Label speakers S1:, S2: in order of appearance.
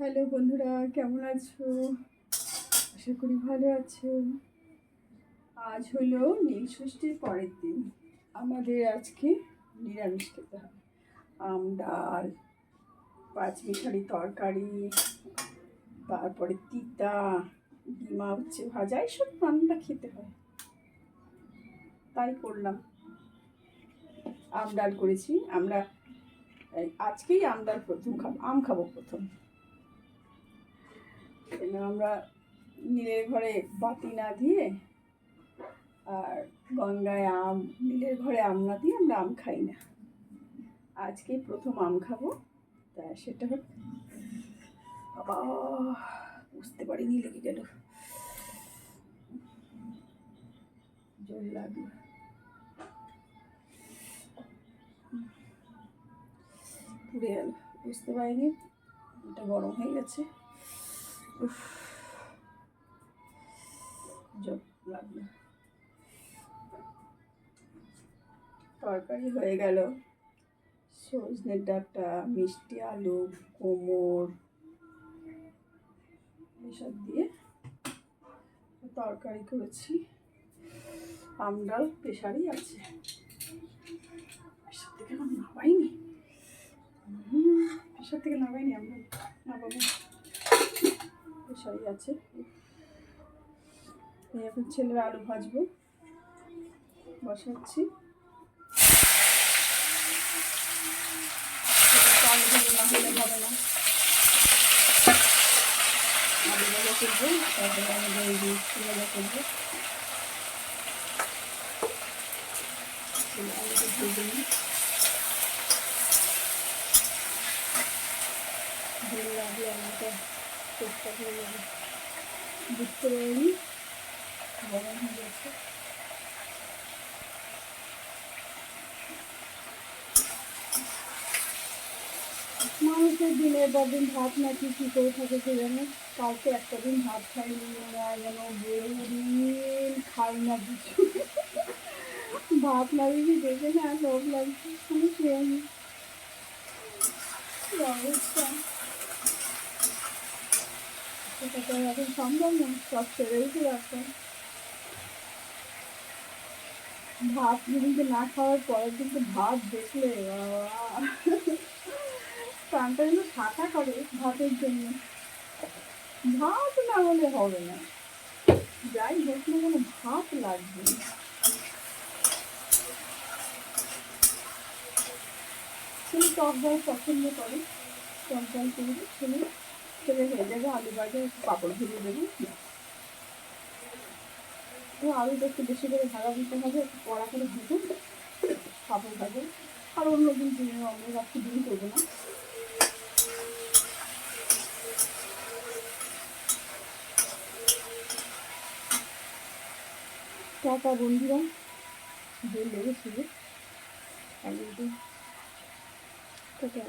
S1: Hello বন্ধুরা, কেমন আছো? আশা করি ভালো আছো। আজ হলো নীল ষষ্ঠীর পরের দিন। আমাদের আজকে নিরামিষ খেতে হবে। আম, ডাল পাঁচমিশালি তরকারি, তারপরে তিতা, ডিমা হচ্ছে ভাজা এইসব রান্না খেতে হয়। তাই করলাম। আম, ডাল করেছি। আমরা আজকেই আম, ডাল প্রথম খাব, আম খাব প্রথম। আমরা নীলের ঘরে বাতি না দিয়ে আর গঙ্গায় আম, নীলের ঘরে আম না দিয়ে আমরা আম খাই না। আজকেই প্রথম আম খাব, তা সেটা হল বাবা, বুঝতে পারিনি লেগে গেল। জল লাগল। পুড়ে গেল। বুঝতে পারিনি, এটা গরম হয়ে গেছে। তরকারি হয়ে গেল। সজনের ডাঁটা, মিষ্টি আলু, কোমর, এসব দিয়ে তরকারি করেছি। আমডাল প্রেশারই আছে। প্রেশার থেকে নামাইনি। প্রেশার থেকে নামাইনি, আমরা নামাবো। প্রেশারই আছে। এখন ছেলের আলু ভাজবো। বসাচ্ছি। আলু ভেজে চেষ্টা করে বুঝতে পারিনি গরম হয়ে গেছে মানুষের দিনের পর দিন ভাত না কি করে থাকে সে জানে? কালকে একটা দিন ভাত খাইনি যেন বহুদিন খাই না কিছু। ভাত না দিদি দেখে না লোভ লাগছে। আমি খেয়ে নি অবস্থা সেটা তো এখন সম্ভব না, সব ছেড়ে উঠে ভাত কিন্তু না খাওয়ার পরে কিন্তু ভাত দেখলে প্রাণটা কিন্তু ছাতা করে ভাতের জন্য। ভাত না হলে হবে না। যাই হোক না কোনো, ভাত লাগবে। ছেলে টক ডাল পছন্দ করে, টক ডাল করে দিই ছেলে ছেলে হয়ে যাবে আলু ভাজা, একটু পাঁপড় ভেজে দেবো। তো আলুটা একটু বেশি করে ভাজা দিতে হবে, একটু কড়া করে ভেজে পাঁপড় ভাজে। আর অন্য দিন দিনে রাত্রি দিন করব না। টাটা বন্ধুরা জল লেগেছিল। টাটা।